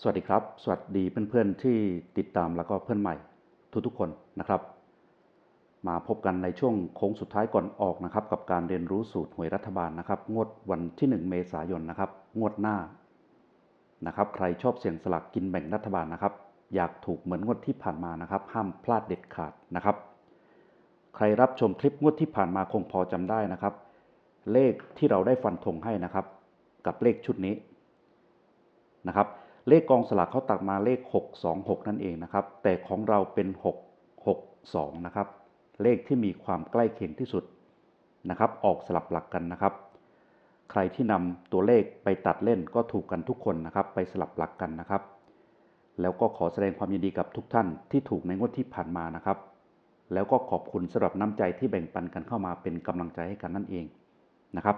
สวัสดีครับ สวัสดีเพื่อนๆที่ติดตามแล้วก็เพื่อนใหม่ทุกๆคนนะครับ มาพบกันในช่วงโค้งสุดท้ายก่อนออกนะครับ กับการเรียนรู้สูตรหวยรัฐบาลนะครับ งวดวันที่ 1 เมษายนนะครับ งวดหน้านะครับ ใครชอบเสี่ยงสลักกินแบ่งรัฐบาลนะครับ อยากถูกเหมือนงวดที่ผ่านมานะครับ ห้ามพลาดเด็ดขาดนะครับ ใครรับชมคลิปงวดที่ผ่านมาคงพอจำได้นะครับ เลขที่เราได้ฟันธงให้นะครับ กับเลขชุดนี้นะครับ เลขกองสลากเขาตักมาเลข 626 นั่นเองนะครับ แต่ของเราเป็น 662 นะครับ เลขที่มีความใกล้เคียงที่สุดนะครับ ออกสลับหลักกันนะครับ ใครที่นำตัวเลขไปตัดเล่นก็ถูกกันทุกคนนะครับ ไปสลับหลักกันนะครับ แล้วก็ขอแสดงความยินดีกับทุกท่านที่ถูกในงวดที่ผ่านมานะครับ แล้วก็ขอบคุณสำหรับน้ำใจที่แบ่งปันกันเข้ามาเป็นกำลังใจให้กันนั่นเองนะครับ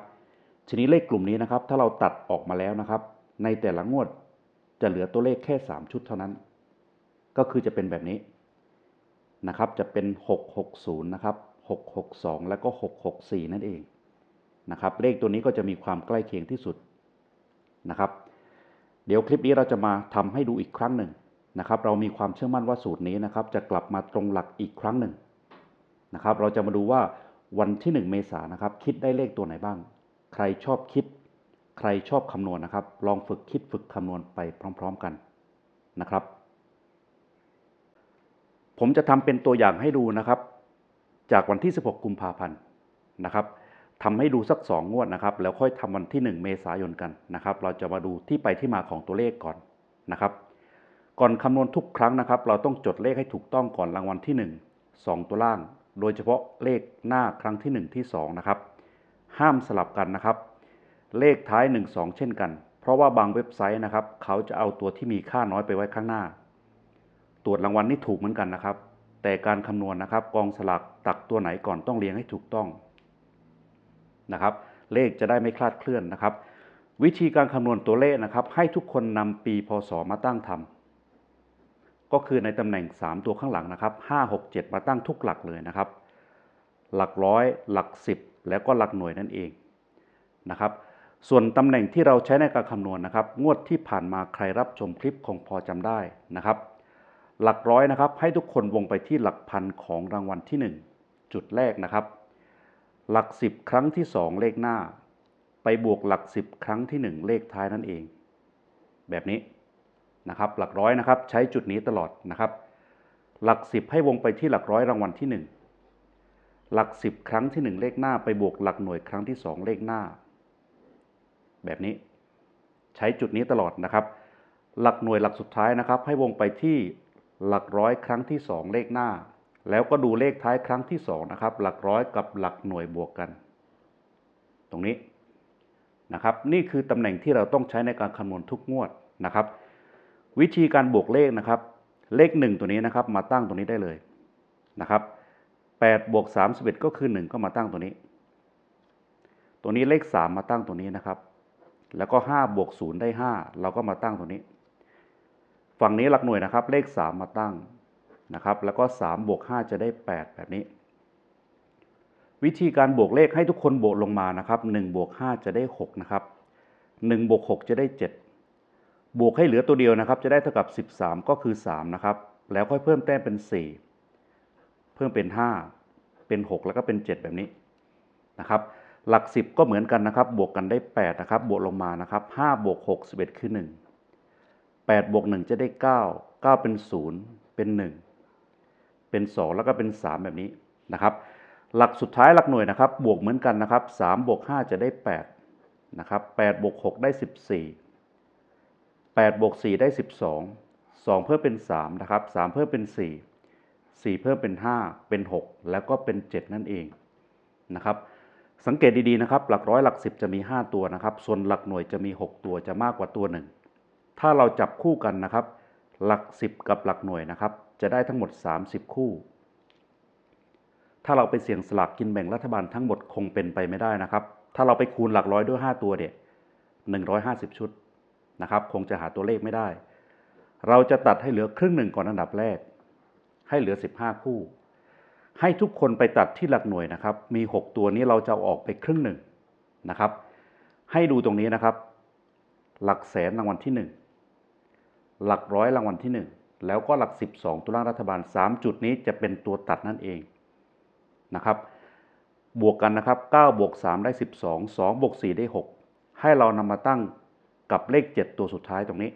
ทีนี้เลขกลุ่มนี้นะครับ ถ้าเราตัดออกมาแล้วนะครับ ในแต่ละงวด จะเหลือตัวเลขแค่ 3 ชุดเท่านั้น ก็คือจะเป็นแบบนี้นะครับ จะเป็น 660 นะครับ 662 แล้วก็ 664 นั่นเองนะครับ เลขตัวนี้ก็จะมีความใกล้เคียงที่สุดนะครับ เดี๋ยวคลิปนี้เราจะมาทำให้ดูอีกครั้งหนึ่งนะครับ เรามีความเชื่อมั่นว่าสูตรนี้นะครับ จะกลับมาตรงหลักอีกครั้งหนึ่งนะครับ เราจะมาดูว่าวันที่ 1 เมษายนนะครับ คิดได้เลขตัวไหนบ้าง ใครชอบคิด ใครชอบคำนวณนะครับ ลองฝึกคิดฝึกคำนวณไปพร้อม ๆกันนะครับ ผมจะทำเป็นตัวอย่างให้ดูนะครับ จากวันที่ 16 กุมภาพันธ์นะครับทำให้ดูสัก 2 งวดนะครับ แล้วค่อยทำวันที่ 1 เมษายนกันนะครับ เราจะมาดูที่ไปที่มาของตัวเลขก่อนนะครับ ก่อนคำนวณทุกครั้งนะครับ เราต้องจดเลขให้ถูกต้องก่อนรางวัลที่ 1 2 ตัวล่าง โดยเฉพาะเลขหน้าครั้งที่ 1 ที่ 2 นะครับ ห้ามสลับกันนะครับ เลขท้าย 1 2 เช่นกัน เพราะว่าบางเว็บไซต์นะครับ เขาจะเอาตัวที่มีค่าน้อยไปไว้ข้างหน้า ตรวจรางวัลนี่ถูกเหมือนกันนะครับ แต่การคำนวณนะครับ กองสลากตักตัวไหนก่อนต้องเรียงให้ถูกต้องนะครับ เลขจะได้ไม่คลาดเคลื่อนนะครับ วิธีการคำนวณตัวเลขนะครับ ให้ทุกคนนำปีพศมาตั้งทำก็คือในตำแหน่ง 3 ตัวข้างหลังนะครับ 5 6 7 มาตั้งทุกหลักเลยนะครับ หลักร้อย หลัก 10 แล้วก็หลักหน่วยนั่นเองนะครับ ส่วนตำแหน่งที่เราใช้ในการคำนวณนะครับ งวดที่ผ่านมาใครรับชมคลิปคงพอจำได้นะครับ หลักร้อยนะครับ ให้ทุกคนวงไปที่หลักพันของรางวัลที่ 1 จุดแรกนะครับ หลัก 10 ครั้งที่ 2 เลขหน้า ไปบวกหลัก 10 ครั้งที่ 1 เลขท้ายนั่นเอง แบบนี้นะครับ หลักร้อยนะครับ ใช้จุดนี้ตลอดนะครับ หลัก 10 ให้วงไปที่หลักร้อยรางวัลที่ 1 หลัก 10 ครั้งที่ 1 เลขหน้า ไปบวกหลักหน่วยครั้งที่ 2 เลขหน้า แบบนี้ ใช้จุดนี้ตลอดนะครับ หลักหน่วยหลักสุดท้ายนะครับ ให้วงไปที่หลักร้อยครั้งที่ 2 เลขหน้า แล้วก็ดูเลขท้ายครั้งที่2นะครับ หลักร้อยกับหลักหน่วยบวกกัน ตรงนี้นะครับ นี่คือตำแหน่งที่เราต้องใช้ในการคำนวณทุกงวดนะครับ วิธีการบวกเลขนะครับ เลข 1 ตัวนี้นะครับ มาตั้งตรงนี้ได้เลยนะครับ8บวก31 ก็คือ 1 ก็มาตั้งตัวนี้ ตัวนี้เลข 3 มาตั้งตัวนี้นะครับ แล้วก็5บวก0ได้ 5 เราก็มาตั้งตัวนี้ ฝั่งนี้หลักหน่วยนะครับ เลข 3 มาตั้งนะครับ แล้วก็3บวก5จะได้ 8 แบบนี้ วิธีการบวกเลขให้ทุกคนบวกลงมานะครับ1บวก5จะได้ 6 นะครับ1บวก6จะได้ 7 บวกให้เหลือตัวเดียวนะครับ จะได้เท่ากับ 13 ก็คือ 3 นะครับ แล้วค่อยเพิ่มแต้มเป็น 4 เพิ่มเป็น 5 เป็น 6 แล้วก็เป็น 7 แบบนี้นะครับ หลัก 10 ก็เหมือนกันนะครับ บวกกันได้8นะครับ บวกลงมานะครับ5บวก6 11 คือ 1 8บวก1จะได้ 9 9 เป็น 0 เป็น 1 เป็น 2 แล้วก็เป็น 3 แบบนี้นะครับ หลักสุดท้ายหลักหน่วยนะครับ บวกเหมือนกันนะครับ3บวก5จะได้ 8 นะครับ8บวก6ได้ 14 8บวก4ได้ 12 2 เพิ่มเป็น 3 นะครับ 3 เพิ่มเป็น 4 4 เพิ่มเป็น 5 เป็น 6 แล้วก็เป็น 7 นั่นเองนะครับ สังเกตดีๆนะครับ หลักร้อยหลัก10จะมี 5 ตัวนะครับ ส่วนหลักหน่วยจะมี 6 ตัวจะมากกว่าตัวหนึ่งถ้าเราจับคู่กันนะครับ หลัก 10 กับหลักหน่วยนะครับ จะได้ทั้งหมด 30 คู่ ถ้าเราไปเสี่ยงสลากกินแบ่งรัฐบาลทั้งหมดคงเป็นไปไม่ได้นะครับ ถ้าเราไปคูณหลักร้อยด้วย 5 ตัวเนี่ย150 ชุดนะครับ คงจะหาตัวเลขไม่ได้ เราจะตัดให้เหลือครึ่งหนึ่งก่อนอันดับแรก ให้เหลือ 15 คู่ ให้ทุกคนไปตัดที่หลักหน่วยนะครับ มี 6 ตัวนี้เราจะออกไปครึ่งหนึ่งนะครับ ให้ดูตรงนี้นะครับ หลักแสนรางวัลที่หลักร้อยรางวัลที่ 1 แล้วก็หลัก 12ตัวล่างรัฐบาล 3 จุดนี้จะเป็นตัวตัดนั่นเองนะครับ บวกกันนะครับ9บวก3ได้ 12 2บวก4ได้ 6 ให้เรานำมาตั้งกับเลข 7 ตัวสุดท้ายตรงนี้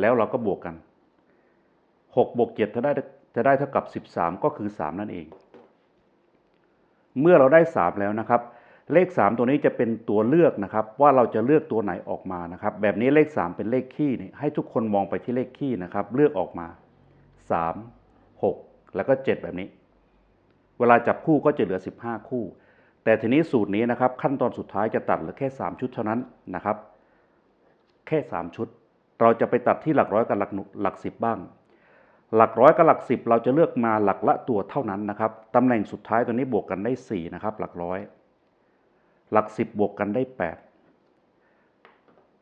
แล้วเราก็บวกกัน6บวก7ถ้าได้ จะได้เท่ากับ 13 ก็คือ 3 นั่นเอง เมื่อเราได้ 3 แล้วนะครับ เลข 3 ตัวนี้จะเป็นตัวเลือกนะครับ ว่าเราจะเลือกตัวไหนออกมานะครับ แบบนี้เลข 3 เป็นเลขคี่นี่ให้ทุกคนมองไปที่เลขคี่นะครับ เลือกออกมา 3 6 แล้วก็ 7 แบบนี้ เวลาจับคู่ก็จะเหลือ 15 คู่ แต่ทีนี้สูตรนี้นะครับ ขั้นตอนสุดท้ายจะตัดเหลือแค่ 3 ชุดเท่านั้นนะครับ แค่ 3 ชุด เราจะไปตัดที่หลักร้อยกับหลักหลักสิบบ้าง หลักร้อยกับหลักสิบเราจะเลือกมาหลักละตัวเท่านั้นนะครับตำแหน่งสุดท้ายตัวนี้บวกกันได้4นะครับหลักร้อย หลักสิบบวกกันได้ 8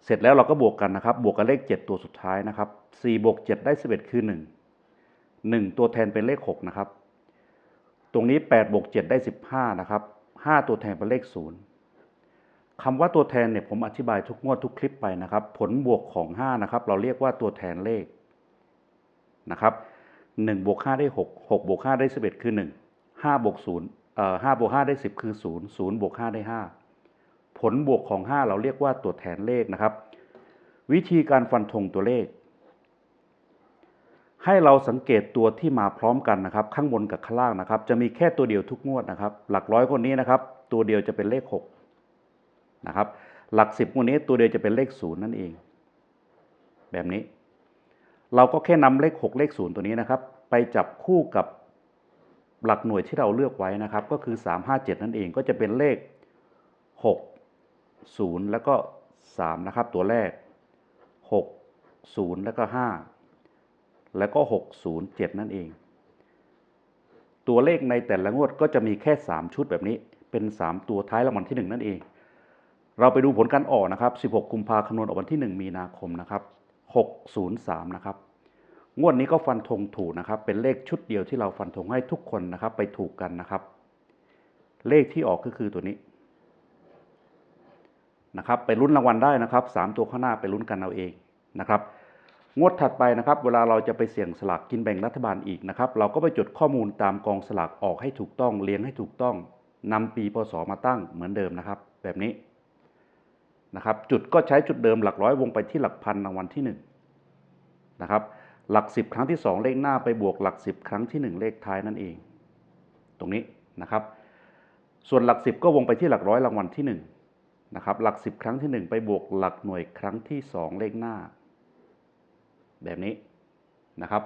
เสร็จแล้วเราก็บวกกันนะครับ บวกกันเลข 7 ตัวสุดท้ายนะครับ4บวก7ได้11 คือ 1 1 ตัวแทนเป็นเลข 6 นะครับ ตรงนี้8บวก7ได้ 15 นะครับ 5 ตัวแทนเป็นเลข 0คำว่าตัวแทนเนี่ยผมอธิบายทุกงวดทุกคลิปไปนะครับ ผลบวกของ 5 นะครับ เราเรียกว่าตัวแทนเลข นะครับ1บวก5ได้ 6 6บวก5ได้ 11 คือ 1 5บวก0เอ่อ5บวก5ได้ 10 คือ 0 0บวก5ได้ 5 ผลบวกของ 5 เราเรียกว่าตัวแทนเลขนะครับ วิธีการฟันธงตัวเลข ให้เราสังเกตตัวที่มาพร้อมกันนะครับ ข้างบนกับข้างล่างนะครับ จะมีแค่ตัวเดียวทุกงวดนะครับ หลักร้อยคนนี้นะครับ ตัวเดียวจะเป็นเลข 6 นะครับ หลัก 10คนนี้ตัวเดียวจะเป็นเลข 0 นั่นเอง แบบนี้ เราก็แค่นำเลข 6 เลข 0 ตัวนี้นะครับ ไปจับคู่กับหลักหน่วยที่เราเลือกไว้นะครับ ก็คือ 3 5 7 นั่นเองก็จะเป็นเลข 6 0 แล้วก็ 3 นะครับ ตัวแรก 6 0 แล้วก็ 5 แล้วก็ 6 0 7 นั่นเอง ตัวเลขในแต่ละงวดก็จะมีแค่ 3 ชุดแบบนี้ เป็น 3 ตัวท้ายรางวัลที่ 1 นั่นเอง เราไปดูผลการออกนะครับ 16 กุมภาคำนวณออกวันที่ 1 มีนาคมนะครับ 603 นะครับ งวดนี้ก็ฟันธงถูกนะครับ เป็นเลขชุดเดียวที่เราฟันธงให้ทุกคนนะครับ ไปถูกกันนะครับ เลขที่ออกก็คือตัวนี้นะครับ ไปลุ้นรางวัลได้นะครับ 3 ตัวข้างหน้าไปลุ้นกันเอาเองนะครับงวดถัดไปนะครับ เวลาเราจะไปเสี่ยงสลากกินแบ่งรัฐบาลอีกนะครับ เราก็ไปจดข้อมูลตามกองสลากออกให้ถูกต้องเลี้ยงให้ถูกต้องนำปีพศมาตั้งเหมือนเดิมนะครับ แบบนี้ นะครับจุดก็ใช้จุดเดิมหลักร้อยวงไปที่หลักพันรางวัลที่1นะครับหลัก 10 ครั้งที่ 2 เลขหน้าไปบวกหลัก 10 ครั้งที่ 1 เลขท้ายนั่นเอง ตรงนี้นะครับ ส่วนหลัก 10 ก็วงไปที่หลักร้อยรางวัลที่1นะครับหลัก 10 ครั้งที่ 1 ไปบวกหลักหน่วยครั้งที่ 2 เลขหน้า แบบนี้นะครับ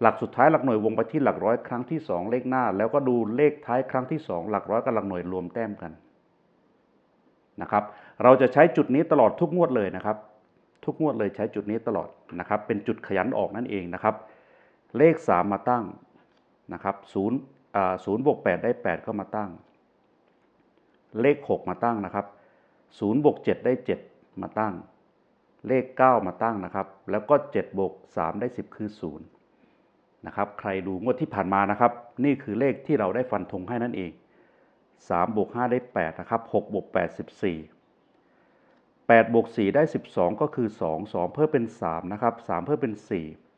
หลักสุดท้ายหลักหน่วยวงไปที่หลักร้อยครั้งที่ 2 เลขหน้า แล้วก็ดูเลขท้ายครั้งที่ 2 หลักร้อยกับหลักหน่วยรวมแต้มกัน นะครับเราจะใช้จุดนี้ตลอดทุกงวดเลยนะครับ ทุกงวดเลยใช้จุดนี้ตลอดนะครับ เป็นจุดขยันออกนั่นเองนะครับ เลข 3 มาตั้งนะครับ0อ่า0บวก8ได้ 8 ก็มาตั้ง เลข 6 มาตั้งนะครับ0บวก7ได้ 7 มาตั้ง เลข 9 มาตั้งนะครับ แล้วก็7บวก3ได้ 10 คือ0นะครับ ใครดูงวดที่ผ่านมานะครับ นี่คือเลขที่เราได้ฟันธงให้นั่นเอง 3บวก5ได้8นะครับ6บวก8 14 8บวก4ได้ 12 ก็คือ 2 2 เพิ่มเป็น 3 นะครับ 3 เพิ่มเป็น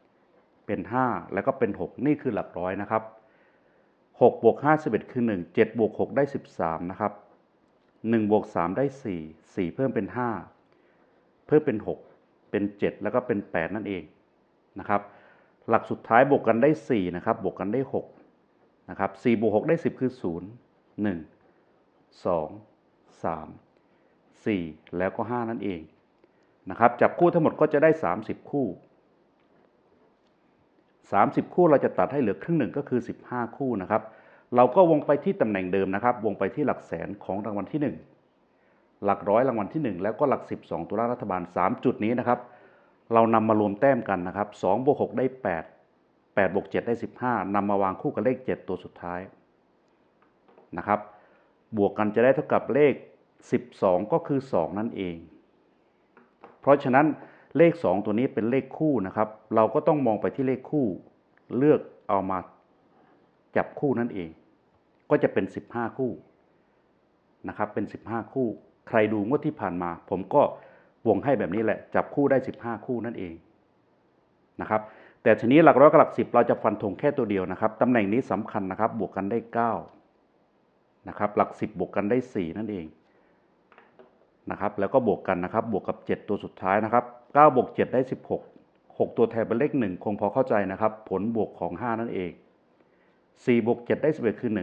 4 เป็น 5 แล้วก็เป็น 6 นี่คือหลักร้อยนะครับ6บวก5 11 คือ 1 7บวก6ได้ 13 นะครับ1บวก3ได้ 4 4 เพิ่มเป็น 5 เพิ่มเป็น 6 เป็น 7 แล้วก็เป็น 8 นั่นเองนะครับ หลักสุดท้ายบวกกันได้ 4 นะครับ บวกกันได้ 6 นะครับ4บวก6ได้ 10 คือ 0 1 2 3 4 แล้วก็ 5 นั่นเองนะครับจับคู่ทั้งหมดก็จะได้ 30 คู่ 30 คู่เราจะตัดให้เหลือครึ่งหนึ่งก็คือ 15 คู่นะครับ เราก็วงไปที่ตำแหน่งเดิมนะครับ วงไปที่หลักแสนของรางวัลที่ 1 หลักร้อยรางวัลที่ 1 แล้วก็หลัก 12ตัวรัฐบาล 3 จุดนี้นะครับ เรานำมารวมแต้มกันนะครับ2บวก6ได้ 8 8บวก7ได้ 15นำมาวางคู่กับเลข 7 ตัวสุดท้ายนะครับ บวกกันจะได้เท่ากับเลข 12 ก็คือ 2 นั่นเอง เพราะฉะนั้นเลข 2 ตัวนี้เป็นเลขคู่นะครับ เราก็ต้องมองไปที่เลขคู่ เลือกเอามาจับคู่นั่นเอง ก็จะเป็น 15 คู่นะครับ เป็น 15 คู่ ใครดูงวดที่ผ่านมา ผมก็วงให้แบบนี้แหละ จับคู่ได้ 15 คู่นั่นเองนะครับ แต่ทีนี้หลักร้อยกับหลักสิบเราจะฟันธงแค่ตัวเดียวนะครับตำแหน่งนี้สำคัญนะครับ บวกกันได้เก้า นะครับ หลักสิบบวกกันได้สี่นั่นเองนะครับ แล้วก็บวกกันนะครับ บวกกับ 7 ตัวสุดท้ายนะครับ9บวก7ได้ 16 6 ตัวแทนเป็นเลข 1 คงพอเข้าใจนะครับ ผลบวกของ 5 นั่นเอง 4 บวก 7 ได้ 11 คือ 1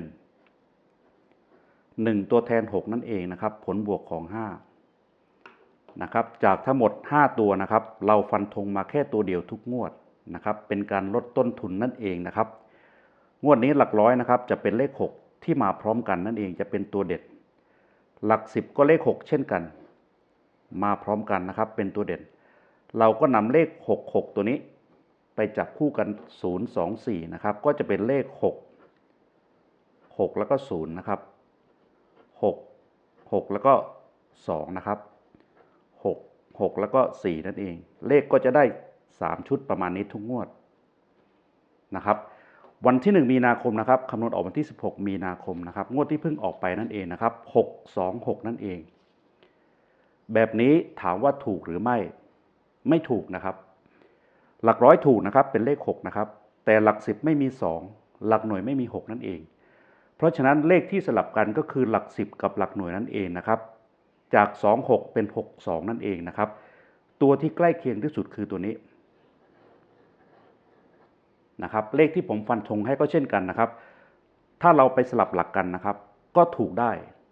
1 ตัวแทน 6 นั่นเองนะครับ ผลบวกของ 5 นะครับ จากทั้งหมด 5 ตัวนะครับ เราฟันธงมาแค่ตัวเดียวทุกงวดนะครับ เป็นการลดต้นทุนนั่นเองนะครับ งวดนี้หลักร้อยนะครับ จะเป็นเลข 6 ที่มาพร้อมกันนั่นเองจะเป็นตัวเด็ด หลัก 10 ก็เลข 6 เช่นกัน มาพร้อมกันนะครับ เป็นตัวเด่น เราก็นำเลข 66 ตัวนี้ ไปจับคู่กัน 0 2 4 นะครับ ก็จะเป็นเลข 6 6 แล้วก็ 0 นะครับ 6 6 แล้วก็ 2 นะครับ 6 6 แล้วก็ 4 นั่นเอง เลขก็จะได้ 3 ชุดประมาณนี้ทุกงวดนะครับ วันที่ 1 มีนาคมนะครับคำนวณออกวันที่ 16 มีนาคมนะครับ งวดที่เพิ่งออกไปนั่นเองนะครับ 6 2 6 นั่นเอง แบบนี้ถามว่าถูกหรือไม่ ไม่ถูกนะครับ หลักร้อยถูกนะครับ เป็นเลข 6 นะครับ แต่หลัก 10 ไม่มี 2 หลักหน่วยไม่มี 6 นั่นเอง เพราะฉะนั้นเลขที่สลับกันก็คือหลัก 10 กับหลักหน่วยนั่นเองนะครับ จาก 2 6 เป็น 6 2 นั่นเองนะครับ ตัวที่ใกล้เคียงที่สุดคือตัวนี้ นะครับ เลขที่ผมฟันธงให้ก็เช่นกันนะครับ ถ้าเราไปสลับหลักกันนะครับ ก็ถูกได้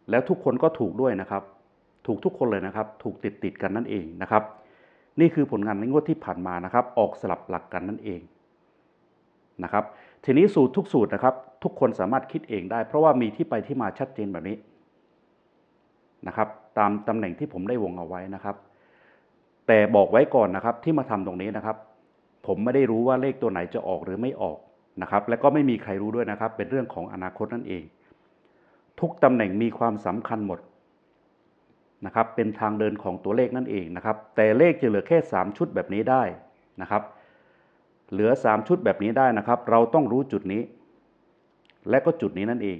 แล้วทุกคนก็ถูกด้วยนะครับ ถูกทุกคนเลยนะครับ ถูกติดติดกันนั่นเองนะครับ นี่คือผลงานในงวดที่ผ่านมานะครับ ออกสลับหลักกันนั่นเองนะครับ ทีนี้สูตรทุกสูตรนะครับ ทุกคนสามารถคิดเองได้ เพราะว่ามีที่ไปที่มาชัดเจนแบบนี้นะครับ ตามตำแหน่งที่ผมได้วงเอาไว้นะครับ แต่บอกไว้ก่อนนะครับที่มาทำตรงนี้นะครับ ผมไม่ได้รู้ว่าเลขตัวไหนจะออกหรือไม่ออกนะครับ และก็ไม่มีใครรู้ด้วยนะครับ เป็นเรื่องของอนาคตนั่นเอง ทุกตำแหน่งมีความสำคัญหมดนะครับ เป็นทางเดินของตัวเลขนั่นเองนะครับ แต่เลขจะเหลือแค่ 3 ชุดแบบนี้ได้นะครับ เหลือ 3 ชุดแบบนี้ได้นะครับ เราต้องรู้จุดนี้ และก็จุดนี้นั่นเอง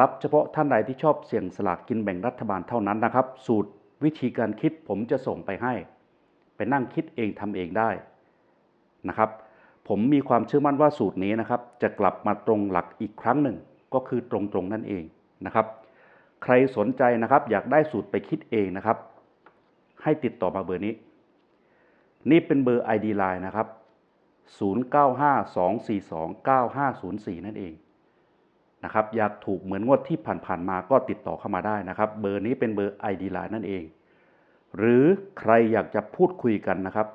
รับเฉพาะท่านใดที่ชอบเสี่ยงสลากกินแบ่งรัฐบาลเท่านั้นนะครับ สูตรวิธีการคิดผมจะส่งไปให้ ไปนั่งคิดเองทำเองได้นะครับ ผมมีความเชื่อมั่นว่าสูตรนี้นะครับ จะกลับมาตรงหลักอีกครั้งหนึ่งก็คือตรงๆนั่นเองนะครับ ใครสนใจนะครับอยากได้สูตรไปคิดเองนะครับ ให้ติดต่อมาเบอร์นี้ นี่เป็นเบอร์ ID Line นะครับ 0952429504 นั่นเองนะครับอยากถูกเหมือนงวดที่ผ่านๆมาก็ติดต่อเข้ามาได้นะครับ เบอร์นี้เป็นเบอร์ ID Line นั่นเอง หรือใครอยากจะพูดคุยกันนะครับ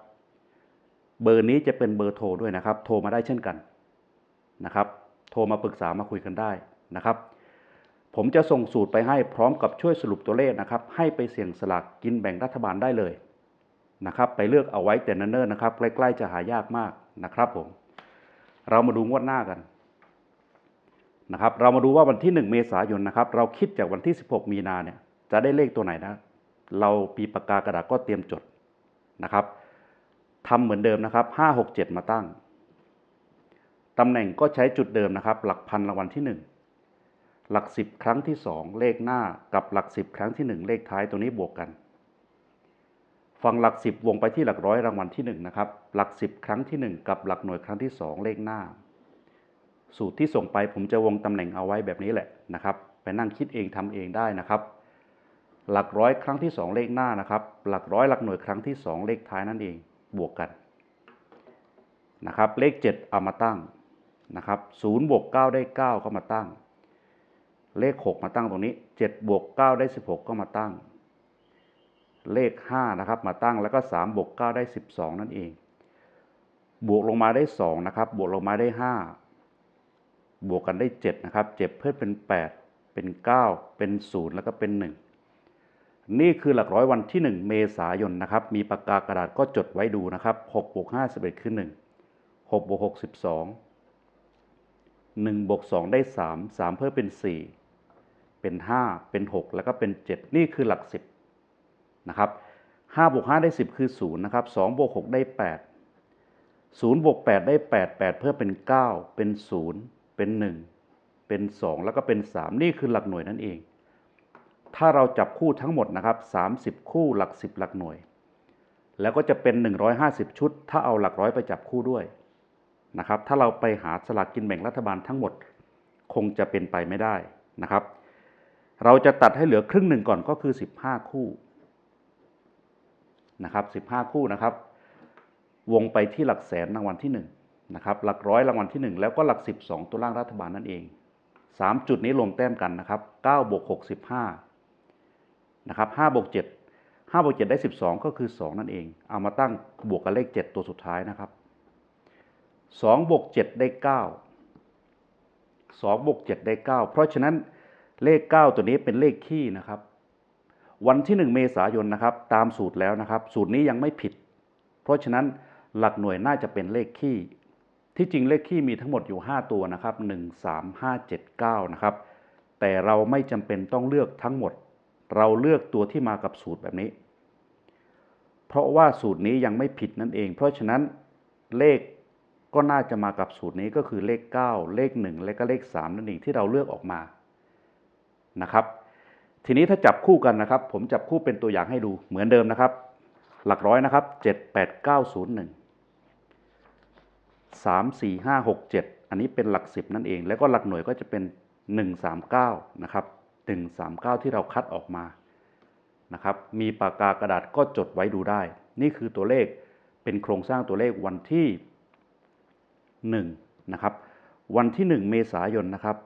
เบอร์นี้จะเป็นเบอร์โทรด้วยนะครับ โทรมาได้เช่นกันนะครับ โทรมาปรึกษามาคุยกันได้นะครับ ผมจะส่งสูตรไปให้พร้อมกับช่วยสรุปตัวเลขนะครับ ให้ไปเสี่ยงสลากกินแบ่งรัฐบาลได้เลยนะครับ ไปเลือกเอาไว้แต่เนิ่นๆนะครับ ใกล้ๆจะหายากมากนะครับผม เรามาดูงวดหน้ากันนะครับ เรามาดูว่าวันที่ 1 เมษายนนะครับ เราคิดจากวันที่ 16 มีนาเนี่ย จะได้เลขตัวไหนนะ เราปีปากกากระดาษก็เตรียมจดนะครับทำเหมือนเดิมนะครับ 5 6 7 มาตั้งตำแหน่งก็ใช้จุดเดิมนะครับ หลักพันรางวัลที่ 1 หลัก 10 ครั้งที่ 2 เลขหน้ากับหลัก 10 ครั้งที่ 1 เลขท้ายตัวนี้บวกกันฟังหลัก 10 วงไปที่หลักร้อยรางวัลที่1นะครับ หลัก 10 ครั้งที่ 1 กับหลักหน่วยครั้งที่ 2 เลขหน้า สูตรที่ส่งไปผมจะวงตำแหน่งเอาไว้แบบนี้แหละนะครับ ไปนั่งคิดเองทำเองได้นะครับ หลักร้อยครั้งที่ 2 เลขหน้านะครับ หลักร้อยหลักหน่วยครั้งที่ 2 เลขท้ายนั่นเองบวกกันนะครับ เลข 7 เอามาตั้งนะครับ0บวก9ได้ 9 ก็มาตั้ง เลข 6 มาตั้งตรงนี้ 7 บวก 9 ได้ 16 ก็มาตั้ง เลข 5 นะครับ มาตั้งแล้วก็ 3 บวก 9 ได้ 12 นั่นเอง บวกลงมาได้ 2 นะครับ บวกลงมาได้ 5 บวกกันได้ 7 นะครับ 7 เพิ่มเป็น 8 เป็น 9 เป็น 0 แล้วก็เป็น 1 นี่คือหลักร้อยวันที่ 1 เมษายนนะครับ มีปากกากระดาษก็จดไว้ดูนะครับ6บวก5 11คือ 1 6บวก6 12 1บวก2ได้ 3 3 เพิ่มเป็น 4 เป็น 5 เป็น 6 แล้วก็เป็น 7 นี่คือหลัก 10นะครับ5บวก5ได้ 10 คือ0นะครับ2บวก6ได้ 8 0บวก8ได้ 8 8 เพิ่มเป็น 9 เป็น 0 เป็น 1 เป็น 2 แล้วก็เป็น 3 นี่คือหลักหน่วยนั่นเอง ถ้าเราจับคู่ทั้งหมดนะครับ 30 คู่หลัก 10 หลักหน่วย แล้วก็จะเป็น 150 ชุด ถ้าเอาหลักร้อยไปจับคู่ด้วยนะครับ ถ้าเราไปหาสลากกินแบ่งรัฐบาลทั้งหมดคงจะเป็นไปไม่ได้นะครับ เราจะตัดให้เหลือครึ่งหนึ่งก่อนก็คือ 15 คู่นะครับ 15 คู่นะครับ วงไปที่หลักแสนรางวัลที่1นะครับ หลักร้อยรางวัลที่ 1 แล้วก็หลัก 12 ตัวล่างรัฐบาลนั่นเอง 3 จุดนี้รวมแต้มกันนะครับ9บวก6 15 นะครับ5บวก7 5บวก7ได้ 12 ก็คือ 2 นั่นเอง เอามาตั้งบวกกับเลข 7 ตัวสุดท้ายนะครับ2บวก7ได้ 9 2บวก7ได้ 9 เพราะฉะนั้นเลข 9 ตัวนี้เป็นเลขคี่นะครับ วันที่ 1 เมษายนนะครับ ตามสูตรแล้วนะครับ สูตรนี้ยังไม่ผิด เพราะฉะนั้นหลักหน่วยน่าจะเป็นเลขคี่ที่จริงเลขคี่มีทั้งหมดอยู่ 5 ตัวนะครับ 1 3 5 7 9 นะครับ แต่เราไม่จำเป็นต้องเลือกทั้งหมด เราเลือกตัวที่มากับสูตรแบบนี้ เพราะว่าสูตรนี้ยังไม่ผิดนั่นเอง เพราะฉะนั้นเลขก็น่าจะมากับสูตรนี้ก็คือเลข 9 เลข 1 และก็เลข 3 นั่นเองที่เราเลือกออกมานะครับ ทีนี้ถ้าจับคู่กันนะครับ ผมจับคู่เป็นตัวอย่างให้ดูเหมือนเดิมนะครับ หลักร้อยนะครับ 7 8 9 0 1 3 4 5 6 7 อันนี้เป็นหลัก 10 นั่นเอง แล้วก็หลักหน่วยก็จะเป็น 139 นะครับ 139 ที่เราคัดออกมานะครับ มีปากกากระดาษก็จดไว้ดูได้ นี่คือตัวเลขเป็นโครงสร้างตัวเลขวันที่1นะครับ วันที่ 1 เมษายนนะครับ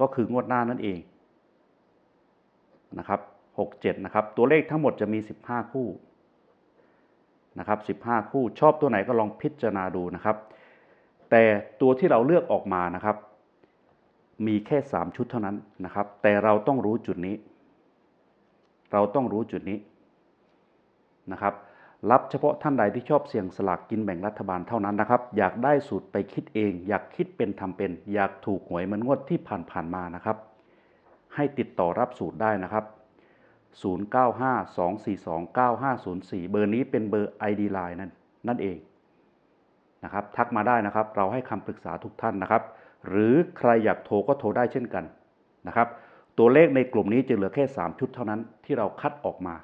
ก็คืองวดหน้านั่นเองนะครับ67นะครับ ตัวเลขทั้งหมดจะมี 15 คู่นะครับ15 คู่ชอบตัวไหนก็ลองพิจารณาดูนะครับ แต่ตัวที่เราเลือกออกมานะครับ มีแค่ 3 ชุดเท่านั้นนะครับ แต่เราต้องรู้จุดนี้ เราต้องรู้จุดนี้นะครับ รับเฉพาะท่านใดที่ชอบเสี่ยงสลากกินแบ่งรัฐบาลเท่านั้นนะครับ อยากได้สูตรไปคิดเอง อยากคิดเป็นทำเป็น อยากถูกหวยเหมือนงวดที่ผ่านๆมานะครับ ให้ติดต่อรับสูตรได้นะครับ 0952429504 เบอร์นี้เป็นเบอร์ ID Line นั่นนั่นเองนะครับ ทักมาได้นะครับ เราให้คำปรึกษาทุกท่านนะครับ หรือใครอยากโทรก็โทรได้เช่นกันนะครับ ตัวเลขในกลุ่มนี้จะเหลือแค่ 3 ชุดเท่านั้นที่เราคัดออกมา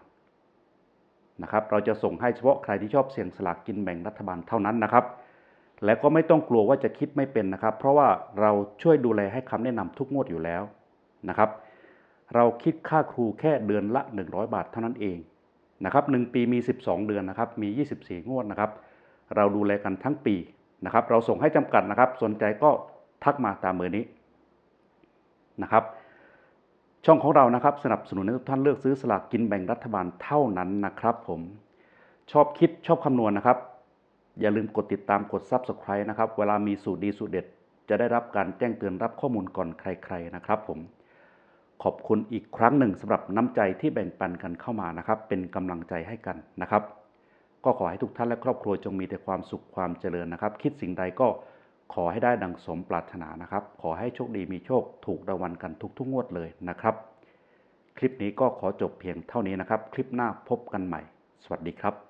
นะครับ เราจะส่งให้เฉพาะใครที่ชอบเสี่ยงสลากกินแบ่งรัฐบาลเท่านั้นนะครับ และก็ไม่ต้องกลัวว่าจะคิดไม่เป็นนะครับ เพราะว่าเราช่วยดูแลให้คำแนะนำทุกงวดอยู่แล้วนะครับ เราคิดค่าครูแค่เดือนละ 100 บาทเท่านั้นเองนะครับ1ปีมี 12 เดือนนะครับ มี 24 งวดนะครับ เราดูแลกันทั้งปีนะครับ เราส่งให้จำกัดนะครับ สนใจก็ ทักมาตามเบอร์นี้นะครับ ช่องของเรานะครับ สนับสนุนให้ทุกท่านเลือกซื้อสลากกินแบ่งรัฐบาลเท่านั้นนะครับผมชอบคิดชอบคำนวณนะครับ อย่าลืมกดติดตามกด Subscribe นะครับ เวลามีสูตรดีสูตรเด็ด จะได้รับการแจ้งเตือนรับข้อมูลก่อนใคร ๆนะครับ ผมขอบคุณอีกครั้งหนึ่งสำหรับน้ำใจที่แบ่งปันกันเข้ามานะครับ เป็นกำลังใจให้กันนะครับ ก็ขอให้ทุกท่านและครอบครัวจงมีแต่ความสุขความเจริญนะครับ คิดสิ่งใดก็ ขอให้ได้ดังสมปรารถนานะครับ ขอให้โชคดีมีโชคถูกรางวัลกันทุกทุกงวดเลยนะครับ คลิปนี้ก็ขอจบเพียงเท่านี้นะครับ คลิปหน้าพบกันใหม่ สวัสดีครับ